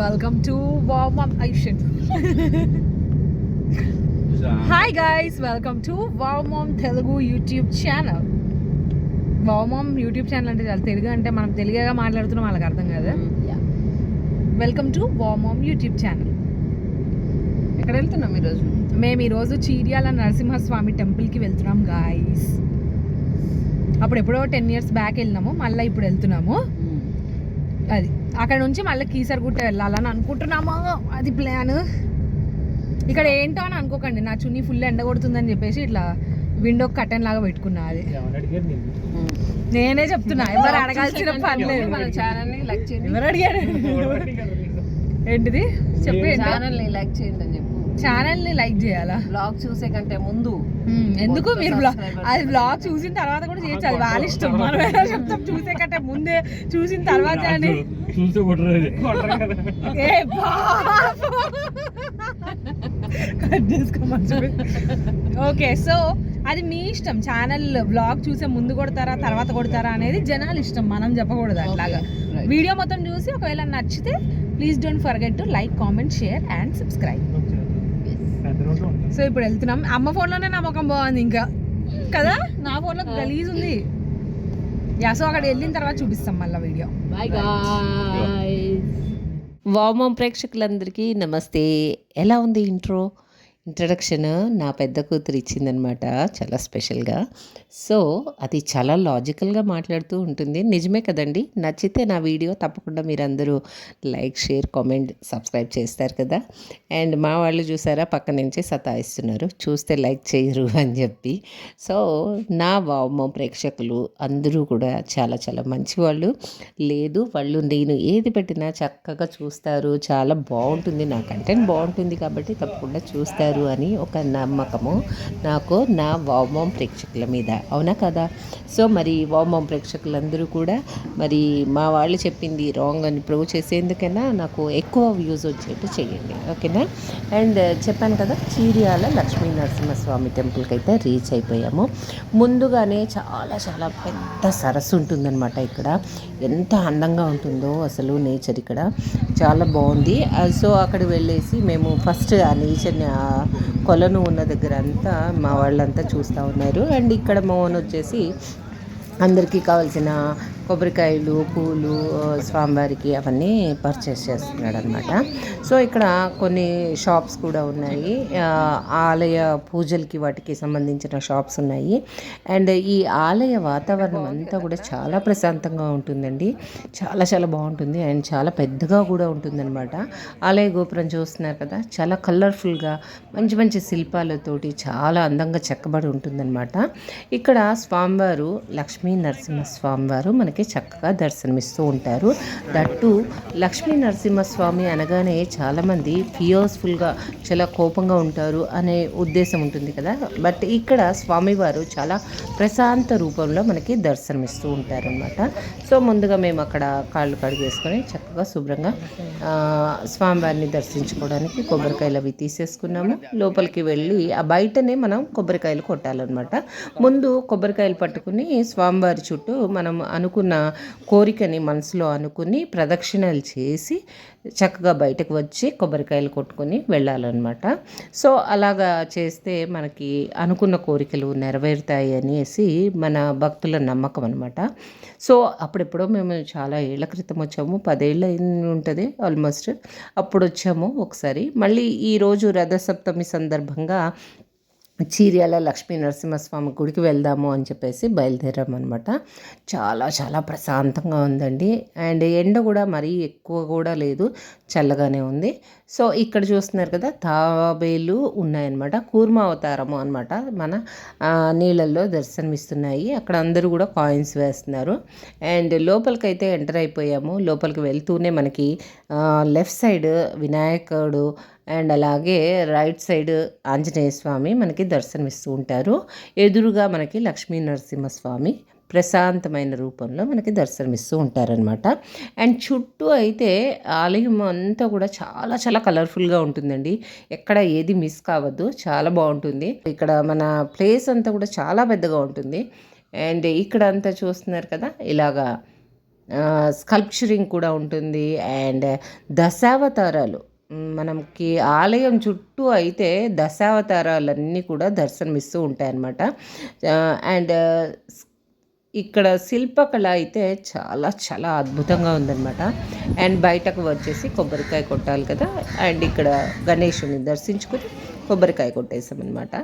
Welcome to Vamam ఐషన్ hi guys welcome to Vamam Telugu YouTube channel Vamam YouTube channel అంటే చాలా తెలుగు అంటే మనం తెలుగుగా మాట్లాడుతున్నాం వాళ్ళకి అర్థం కాదు. Welcome to Vamam YouTube channel ఎక్కడ వెళ్తున్నాం ఈరోజు మేము ఈరోజు చీర్యాల నరసింహస్వామి టెంపుల్కి వెళ్తున్నాం గాయస్ అప్పుడు ఎప్పుడో టెన్ ఇయర్స్ బ్యాక్ వెళ్ళినాము మళ్ళీ ఇప్పుడు వెళ్తున్నాము. అది. అక్కడ నుంచి మళ్ళీ కీసరగుట్ట వెళ్ళాలని అనుకుంటున్నాము? అది ప్లాన్ ఇక్కడ ఏంటో అని అనుకోకండి. నా చున్నీ ఫుల్ ఎండ కొడుతుందని చెప్పేసి ఇట్లా విండో కటన్ లాగా పెట్టుకున్నా అది. నేనే చెప్తున్నా. ఎవరు అడగాల్సిన పని లేదు. మన ఛానల్ని. లైక్ చేయండి ఎవరు అడిగారు ఏంటిది? చెప్పు ఛానల్ని లైక్ చేయండి అని చెప్పు. ఛానల్ని లైక్ చేయాలా? బ్లాగ్ చూసే కంటే ముందు. ఎందుకు మీరు బ్లాగ్? అది బ్లాగ్ చూసిన తర్వాత కూడా చేయొచ్చు అది వాళ్ళ ఇష్టం. మనం ఎలా చెప్తాం చూసే కంటే ముందే చూసిన తర్వాత అని. చూస్తే కొట్టలేదు ఏ బాబు. కట్ చేసుకోమని ఓకే సో అది మీ ఇష్టం. ఛానల్ బ్లాగ్ చూసే ముందు కొడతారా తర్వాత కొడతారా అనేది జనాలు ఇష్టం. మనం చెప్పకూడదు అట్లాగా. వీడియో మొత్తం చూసి ఒకవేళ నచ్చితే please don't forget to like comment share and subscribe so ఇప్పుడు వెళ్తున్నాం. అమ్మ ఫోన్లోనే నా ముఖం బాగుంది ఇంకా. కదా? నా ఫోన్లో గలీజ్ ఉంది. యా సో అక్కడ వెళ్ళిన తర్వాత చూపిస్తాం మళ్ళీ వీడియో. బాయ్ వామం ప్రేక్షకులందరికీ నమస్తే. ఎలా ఉంది ఇంట్రో? ఇంట్రడక్షన్ నా పెద్ద కూతురు ఇచ్చిందనమాట చాలా స్పెషల్గా. సో అది చాలా లాజికల్గా మాట్లాడుతూ ఉంటుంది. నిజమే కదండి? నచ్చితే నా వీడియో తప్పకుండా మీరందరూ లైక్ షేర్ కామెంట్ సబ్స్క్రైబ్ చేస్తారు కదా? అండ్ మా వాళ్ళు చూసారా? పక్క నుంచి సతాయిస్తున్నారు. చూస్తే లైక్ చేయరు అని చెప్పి. సో నా వామ ప్రేక్షకులు అందరూ కూడా చాలా చాలా మంచి వాళ్ళు లేదు వాళ్ళు నేను ఏది పెట్టినా చక్కగా చూస్తారు. చాలా బాగుంటుంది. నా కంటెంట్ బాగుంటుంది కాబట్టి తప్పకుండా చూస్తారు. అని ఒక నమ్మకము. నాకు నా వామోం ప్రేక్షకుల మీద. అవునా కదా? సో మరి వామోం ప్రేక్షకులందరూ కూడా మరి మా వాళ్ళు చెప్పింది రాంగ్ అని ప్రూవ్ చేసేందుకైనా నాకు ఎక్కువ వ్యూస్ వచ్చేట్టు చేయండి. ఓకేనా? అండ్ చెప్పాను కదా చీరియాల లక్ష్మీ నరసింహస్వామి టెంపుల్కి అయితే రీచ్ అయిపోయాము. ముందుగానే చాలా చాలా పెద్ద సరస్సు ఉంటుందన్నమాట ఇక్కడ. ఎంత అందంగా ఉంటుందో అసలు నేచర్ ఇక్కడ. చాలా బాగుంది. సో అక్కడ వెళ్ళేసి మేము ఫస్ట్ ఆ నేచర్ని ఆ కొలను ఉన్న దగ్గర అంతా మా వాళ్ళంతా చూస్తూ ఉన్నారు. అండ్ ఇక్కడ మోహన్ వచ్చేసి అందరికీ కావాల్సిన కొబ్బరికాయలు పూలు స్వామివారికి అవన్నీ పర్చేస్ చేస్తున్నాడు అనమాట సో ఇక్కడ కొన్ని షాప్స్ కూడా ఉన్నాయి. ఆలయ పూజలకి వాటికి సంబంధించిన షాప్స్ ఉన్నాయి. అండ్ ఈ ఆలయ వాతావరణం అంతా కూడా చాలా ప్రశాంతంగా ఉంటుందండి. చాలా చాలా బాగుంటుంది. అండ్ చాలా పెద్దగా కూడా ఉంటుందన్నమాట. ఆలయ గోపురం చూస్తున్నారు కదా చాలా కలర్ఫుల్గా మంచి మంచి శిల్పాలతోటి చాలా అందంగా చెక్కబడి ఉంటుందన్నమాట. ఇక్కడ స్వామివారు లక్ష్మీ నరసింహ స్వామివారు మనకి చక్కగా దర్శనమిస్తూ ఉంటారు. దట్టు లక్ష్మీ నరసింహస్వామి అనగానే చాలామంది ఫియర్స్ఫుల్గా చాలా కోపంగా ఉంటారు అనే ఉద్దేశం ఉంటుంది కదా. బట్ ఇక్కడ స్వామివారు చాలా ప్రశాంత రూపంలో మనకి దర్శనమిస్తూ ఉంటారనమాట సో ముందుగా మేము అక్కడ కాళ్ళు కడిగేసుకొని చక్కగా శుభ్రంగా స్వామివారిని దర్శించుకోవడానికి కొబ్బరికాయలు అవి తీసేసుకున్నాము. లోపలికి వెళ్ళి ఆ బయటనే మనం కొబ్బరికాయలు కొట్టాలన్నమాట. ముందు కొబ్బరికాయలు పట్టుకుని స్వామివారి చుట్టూ మనం అనుకున్న కోరికని మనసులో అనుకుని ప్రదక్షిణలు చేసి చక్కగా బయటకు వచ్చి కొబ్బరికాయలు కొట్టుకొని వెళ్ళాలన్నమాట. సో అలాగా చేస్తే మనకి అనుకున్న కోరికలు నెరవేరుతాయి అనేసి మన భక్తుల నమ్మకం అనమాట సో అప్పుడెప్పుడో మేము చాలా ఏళ్ళ క్రితం వచ్చాము. పదేళ్ళు అయింది ఉంటుంది ఆల్మోస్ట్. అప్పుడు వచ్చాము ఒకసారి. మళ్ళీ ఈరోజు రథసప్తమి సందర్భంగా చీర్యాల లక్ష్మీ నరసింహస్వామి గుడికి వెళ్దాము అని చెప్పేసి బయలుదేరామన్నమాట చాలా చాలా ప్రశాంతంగా ఉందండి. అండ్ ఎండ కూడా మరీ ఎక్కువ కూడా లేదు చల్లగానే ఉంది. సో ఇక్కడ చూస్తున్నారు కదా తాబేలు ఉన్నాయన్నమాట. కూర్మ అవతారము అనమాట మన నీళ్ళల్లో దర్శనమిస్తున్నాయి. అక్కడ అందరూ కూడా కాయిన్స్ వేస్తున్నారు. అండ్ లోపలికైతే ఎంటర్ అయిపోయాము. లోపలికి వెళ్తూనే మనకి లెఫ్ట్ సైడ్ వినాయకుడు అండ్ అలాగే రైట్ సైడ్ ఆంజనేయ స్వామి మనకి దర్శనమిస్తూ ఉంటారు. ఎదురుగా మనకి లక్ష్మీ నరసింహస్వామి ప్రశాంతమైన రూపంలో మనకి దర్శనమిస్తూ ఉంటారనమాట అండ్ చుట్టూ అయితే ఆలయం అంతా కూడా చాలా చాలా కలర్ఫుల్గా ఉంటుందండి. ఎక్కడ ఏది మిస్ కావద్దు చాలా బాగుంటుంది. ఇక్కడ మన ప్లేస్ అంతా కూడా చాలా పెద్దగా ఉంటుంది. అండ్ ఇక్కడ అంతా చూస్తున్నారు కదా ఇలాగా స్కల్ప్చరింగ్ కూడా ఉంటుంది. అండ్ దశావతారాలు మనకి ఆలయం చుట్టూ అయితే దశావతారాలన్నీ కూడా దర్శనమిస్తూ ఉంటాయన్నమాట. అండ్ ఇక్కడ శిల్పకళ అయితే చాలా చాలా అద్భుతంగా ఉందన్నమాట. అండ్ బయటకు వచ్చేసి కొబ్బరికాయ కొట్టాలి కదా అండ్ ఇక్కడ గణేషుని దర్శించుకుని కొబ్బరికాయ కొట్టేసామన్నమాట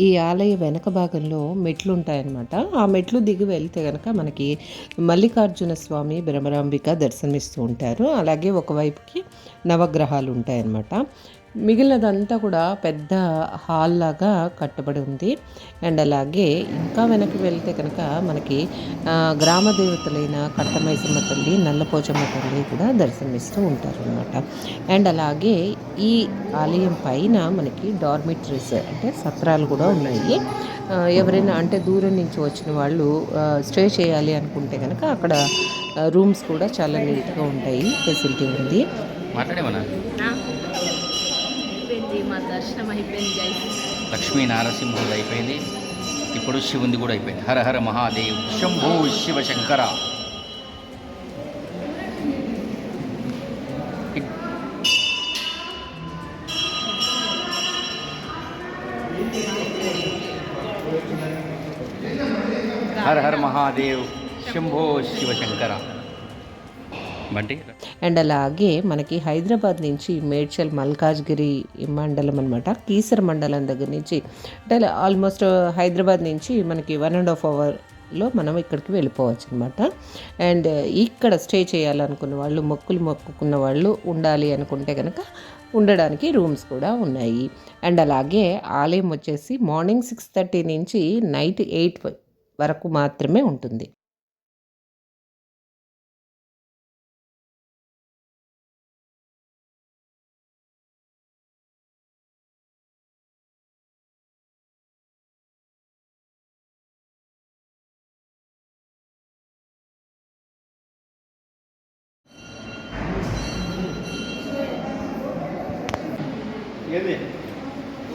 ఈ ఆలయ వెనక భాగంలో మెట్లు ఉంటాయన్నమాట ఆ మెట్లు దిగి వెళ్తే కనుక మనకి మల్లికార్జున స్వామి బ్రహ్మరాంబిక దర్శనమిస్తూ ఉంటారు. అలాగే ఒకవైపుకి నవగ్రహాలు ఉంటాయన్నమాట. మిగిలినదంతా కూడా పెద్ద హాల్ లాగా కట్టబడి ఉంది. అండ్ అలాగే ఇంకా వెనక్కి వెళ్తే కనుక మనకి గ్రామ దేవతలైన కట్టమైసమ్మ తల్లి నల్లపోచమ్మ తల్లి కూడా దర్శనమిస్తూ ఉంటారు అనమాట అండ్ అలాగే ఈ ఆలయం పైన మనకి డార్మిటరీస్ అంటే సత్రాలు కూడా ఉన్నాయి. ఎవరైనా అంటే దూరం నుంచి వచ్చిన వాళ్ళు స్టే చేయాలి అనుకుంటే కనుక అక్కడ రూమ్స్ కూడా చాలా నీట్గా ఉంటాయి. ఫెసిలిటీ ఉంది. మాట్లాడేమన్నా? దర్శనం అయిపోయింది లక్ష్మీ నారసింహుడు అయిపోయింది. ఇప్పుడు శివుంది కూడా అయిపోయింది. హర హర మహాదేవ్. శంభో శివ శంకర. హర హర మహాదేవ్. శంభో శివ శంకర. బంటి. అండ్ అలాగే మనకి హైదరాబాద్ నుంచి మేడ్చల్ మల్కాజ్గిరి మండలం అనమాట కీసర మండలం దగ్గర నుంచి అంటే ఆల్మోస్ట్ హైదరాబాద్ నుంచి మనకి వన్ అండ్ హాఫ్ అవర్లో మనం ఇక్కడికి వెళ్ళిపోవచ్చు అనమాట అండ్ ఇక్కడ స్టే చేయాలనుకున్న వాళ్ళు మొక్కులు మొక్కుకున్న వాళ్ళు ఉండాలి అనుకుంటే కనుక ఉండడానికి రూమ్స్ కూడా ఉన్నాయి. అండ్ అలాగే ఆలయం వచ్చేసి మార్నింగ్ సిక్స్ థర్టీ నుంచి నైట్ ఎయిట్ వరకు మాత్రమే ఉంటుంది.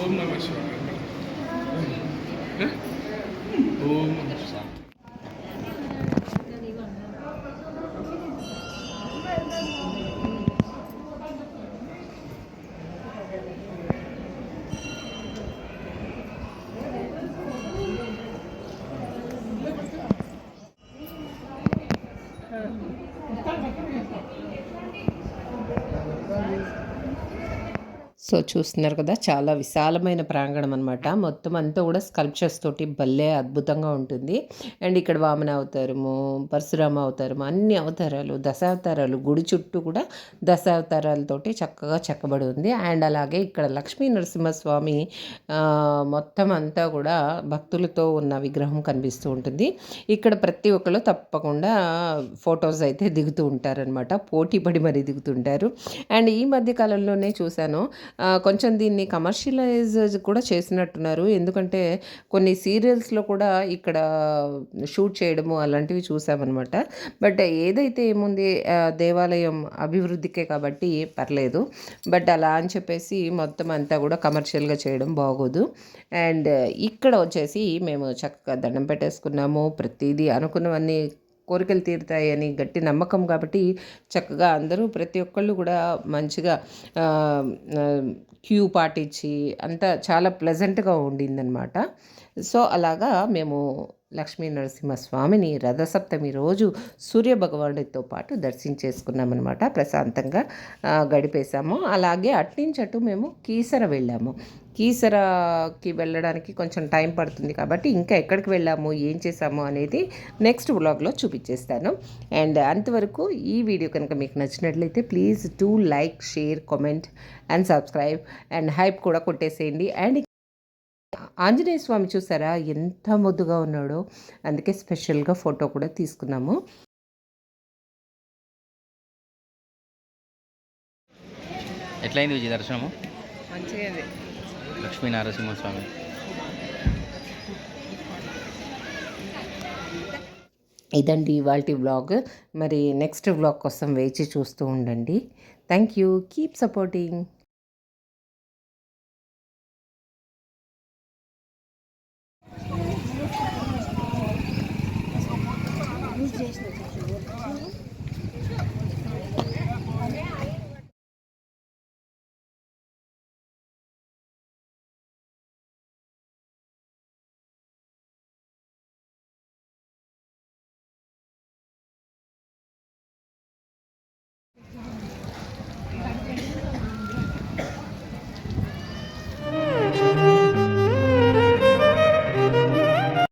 ఓం నమ శివాయ. ఓం నమ శివాయ. సో చూస్తున్నారు కదా చాలా విశాలమైన ప్రాంగణం అనమాట మొత్తం అంతా కూడా స్కల్ప్చర్స్ తోటి భలే అద్భుతంగా ఉంటుంది. అండ్ ఇక్కడ వామన అవతారము పరశురామ అవతారము అన్ని అవతారాలు దశావతారాలు గుడి చుట్టూ కూడా దశావతారాలతోటి చక్కగా చెక్కబడి ఉంది. అండ్ అలాగే ఇక్కడ లక్ష్మీ నరసింహస్వామి మొత్తం అంతా కూడా భక్తులతో ఉన్న విగ్రహం కనిపిస్తూ ఉంటుంది. ఇక్కడ ప్రతి ఒక్కరు తప్పకుండా ఫొటోస్ అయితే దిగుతూ ఉంటారనమాట పోటీ పడి మరీ దిగుతుంటారు. అండ్ ఈ మధ్య కాలంలోనే చూశాను కొంచెం దీన్ని కమర్షియలైజ్ కూడా చేసినట్టున్నారు. ఎందుకంటే కొన్ని సీరియల్స్లో కూడా ఇక్కడ షూట్ చేయడము అలాంటివి చూసామన్నమాట. బట్ ఏదైతే ఏముంది దేవాలయం అభివృద్ధికే కాబట్టి పర్లేదు. బట్ అలా అని చెప్పేసి మొత్తం అంతా కూడా కమర్షియల్గా చేయడం బాగోదు. అండ్ ఇక్కడ వచ్చేసి మేము చక్కగా దండం పెట్టేసుకున్నాము. ప్రతిదీ అనుకున్నవన్నీ కోరికలు తీరుతాయని గట్టి నమ్మకం కాబట్టి చక్కగా అందరూ ప్రతి ఒక్కళ్ళు కూడా మంచిగా క్యూ పాటించి అంతా చాలా ప్లెజెంట్గా ఉండిందనమాట సో అలాగా మేము లక్ష్మీ నరసింహస్వామిని రథసప్తమి రోజు సూర్య భగవానుడితో పాటు దర్శించేసుకున్నామన్నమాట ప్రశాంతంగా గడిపేశాము. అలాగే అట్నుంచి అటు మేము కీసర వెళ్ళాము. కీసరకి వెళ్ళడానికి కొంచెం టైం పడుతుంది కాబట్టి ఇంకా ఎక్కడికి వెళ్ళాము ఏం చేసాము అనేది నెక్స్ట్ వ్లాగ్లో చూపించేస్తాను. అండ్ అంతవరకు ఈ వీడియో కనుక మీకు నచ్చినట్లయితే please do like share comment and subscribe and hype కూడా కొట్టేసేయండి. అండ్ ఆంజనేయ స్వామి చూసారా? ఎంత ముద్దుగా ఉన్నాడో. అందుకే స్పెషల్గా ఫోటో కూడా తీసుకున్నాము. ఎట్లయింది విజయ దర్శనము? మంచిగా లక్ష్మీ నరసింహస్వామి ఇదండి ఇవాళ వ్లాగ్. మరి నెక్స్ట్ వ్లాగ్ కోసం వేచి చూస్తూ ఉండండి. Thank you. Keep supporting.